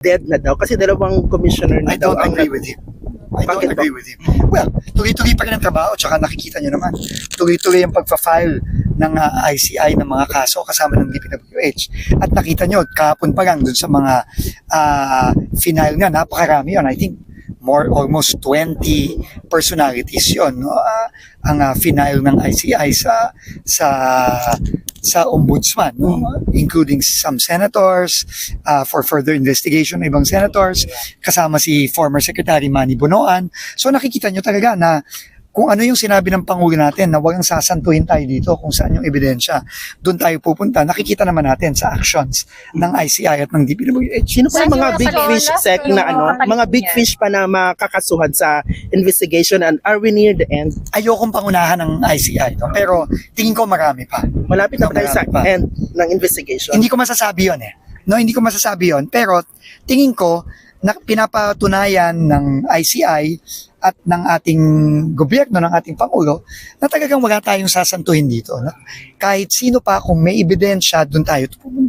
dead na daw kasi dalawang commissioner na I daw don't ang agree with him. I don't agree with him. Well, tuloy-tuloy pa rin ang trabaho, tsaka nakikita nyo naman, tuloy-tuloy ang pagpa-file ng ah, ICI ng mga kaso kasama ng DPWH. At nakita nyo, kahapon pa lang dun sa mga uh, final nga, napakarami yun. I think more almost 20 personalities yon no Ah, ang uh, final ng ICI sa sa sa ombudsman no? Including some senators uh, for further investigation ng ibang senators kasama si former secretary Manny Bonoan so nakikita nyo talaga na kung ano yung sinabi ng Pangulo natin na walang sasantuhin tayo dito kung saan yung ebidensya, doon tayo pupunta. Nakikita naman natin sa actions ng ICI at ng DPWH. Sino pa yung mga big fish sec na ano, mga big niya? fish pa na makakasuhan sa investigation and are we near the end? Ayokong pangunahan ng ICI, no? pero tingin ko marami pa. Malapit na ba tayo sa pa. end ng investigation? Hindi ko masasabi yon eh. No, hindi ko masasabi yon. Pero tingin ko na pinapatunayan ng ICI at ng ating gobyerno, ng ating Pangulo, na talagang wala tayong sasantuhin dito. No? Kahit sino pa, kung may ebidensya, doon tayo pupunta.